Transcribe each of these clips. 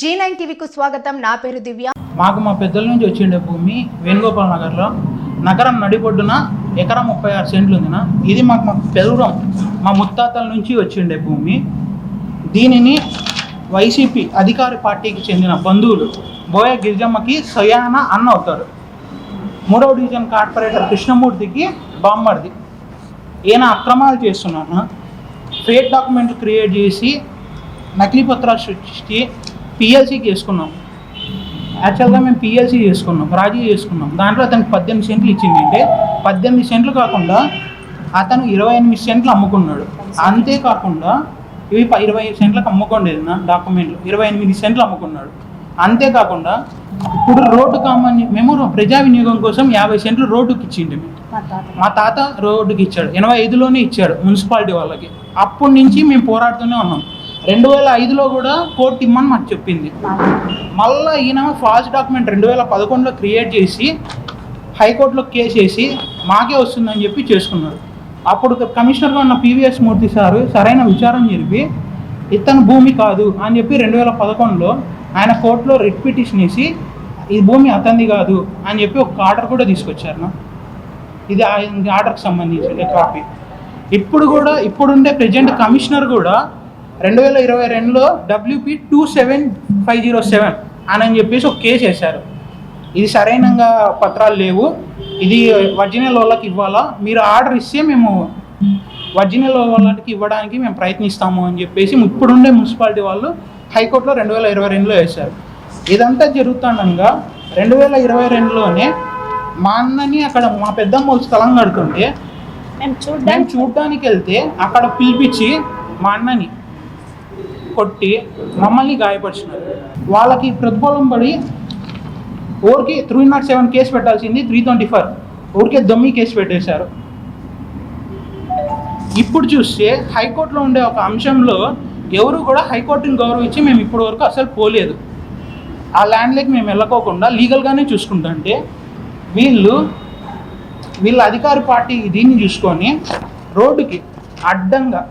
G nine టీవీకు స్వాగతం. నా పేరు దివ్య. మాకు మా పెద్దల నుంచి వచ్చిండే భూమి వేణుగోపాల్ నగర్లో. నగరం నడిబొడ్డున ఎకరా ముప్పై ఆరు సెంట్లు ఉందిన. ఇది మాకు మా పెదవడం మా ముత్తాతల నుంచి వచ్చిండే భూమి. దీనిని వైసీపీ అధికార పార్టీకి చెందిన బంధువులు బోయ గిరిజమ్మకి సయాన అన్న అవుతారు. మూడవ డివిజన్ కార్పొరేటర్ కృష్ణమూర్తికి బామ్మర్ది. ఈయన అక్రమాలు చేస్తున్నాను ఫేక్ డాక్యుమెంట్లు క్రియేట్ చేసి నకిలీ పత్రాలు సృష్టించి పిఎల్సీకి వేసుకున్నాం యాక్చువల్గా మేము పిఎల్సీ చేసుకున్నాం రాజీ చేసుకున్నాం. దాంట్లో అతనికి పద్దెనిమిది సెంట్లు ఇచ్చింది అంటే పద్దెనిమిది సెంట్లు కాకుండా అతను ఇరవై ఎనిమిది సెంట్లు అమ్ముకున్నాడు. అంతేకాకుండా ఇవి ఇరవై సెంట్లకు అమ్ముకోండేది నా డాక్యుమెంట్లు. ఇరవై ఎనిమిది సెంట్లు అమ్ముకున్నాడు. అంతేకాకుండా ఇప్పుడు రోడ్డు కామని మేము ప్రజా వినియోగం కోసం యాభై సెంట్లు రోడ్డుకి ఇచ్చింది మేము. మా తాత రోడ్డుకి ఇచ్చాడు. ఎనభై ఐదులోనే ఇచ్చాడు మున్సిపాలిటీ వాళ్ళకి. అప్పటి నుంచి మేము పోరాడుతూనే ఉన్నాం. రెండు వేల ఐదులో కూడా కోర్టు ఇమ్మని మాకు చెప్పింది. మళ్ళీ ఈయన ఫాల్స్ డాక్యుమెంట్ రెండు వేల పదకొండులో క్రియేట్ చేసి హైకోర్టులో కేసు వేసి మాకే వస్తుందని చెప్పి చేసుకున్నారు. అప్పుడు కమిషనర్గా ఉన్న పివిఎస్ మూర్తి సారు సరైన విచారం జరిపి ఇతను భూమి కాదు అని చెప్పి రెండు వేల పదకొండులో ఆయన కోర్టులో రిట్ పిటిషన్ వేసి ఈ భూమి అతనిది కాదు అని చెప్పి ఒక ఆర్డర్ కూడా తీసుకొచ్చారు. ఇది ఆర్డర్కి సంబంధించిన కాపీ. ఇప్పుడు కూడా ఇప్పుడుండే ప్రెజెంట్ కమిషనర్ కూడా రెండు వేల ఇరవై రెండులో WP two seven five zero seven అని చెప్పేసి ఒక కేసు వేశారు. ఇది సరైనంగా పత్రాలు లేవు. ఇది ఒరిజినల్ వాళ్ళకి ఇవ్వాలా? మీరు ఆర్డర్ ఇస్తే మేము ఒరిజినల్ వాళ్ళకి ఇవ్వడానికి మేము ప్రయత్నిస్తాము అని చెప్పేసి ఇప్పుడుండే మున్సిపాలిటీ వాళ్ళు హైకోర్టులో రెండు వేల ఇరవై రెండులో వేశారు. ఇదంతా జరుగుతుండగా రెండు వేల ఇరవై రెండులోనే మా అన్నని అక్కడ మా పెద్దమ్మ వాళ్ళు స్థలం కడుతుంటే మేము చూడ్డానికి వెళ్తే అక్కడ పిలిపించి మా అన్నని కొట్టి మమ్మల్ని గాయపరిచినారు. వాళ్ళకి ప్రతిఫలం పడి ఊరికి త్రీ నాట్ సెవెన్ కేసు పెట్టాల్సింది త్రీ ట్వంటీ ఫైవ్ ఊరికే దమ్మి కేసు పెట్టేశారు. ఇప్పుడు చూస్తే హైకోర్టులో ఉండే ఒక అంశంలో ఎవరు కూడా హైకోర్టుని గౌరవించి మేము ఇప్పటి వరకు అసలు పోలేదు. ఆ ల్యాండ్లోకి మేము వెళ్ళకోకుండా లీగల్గానే చూసుకుంటుంటే వీళ్ళు వీళ్ళ అధికార పార్టీ దీన్ని చూసుకొని రోడ్డుకి అడ్డంగా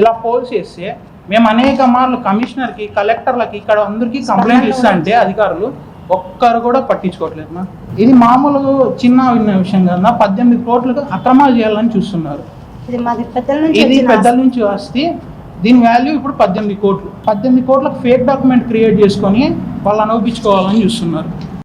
ఇలా పోల్ చేస్తే మేము అనేక మార్లు కమిషనర్కి కలెక్టర్లకి ఇక్కడ అందరికీ కంప్లైంట్ ఇస్తా అంటే అధికారులు ఒక్కరు కూడా పట్టించుకోవట్లేదు నా. ఇది మామూలు చిన్న విన్న విషయం కదా పద్దెనిమిది కోట్లకు అక్రమాలు చేయాలని చూస్తున్నారు. ఇది పెద్దల నుంచి వస్తే దీని వాల్యూ ఇప్పుడు పద్దెనిమిది కోట్లు. పద్దెనిమిది కోట్లకు ఫేక్ డాక్యుమెంట్ క్రియేట్ చేసుకొని వాళ్ళు అనుభవించుకోవాలని చూస్తున్నారు.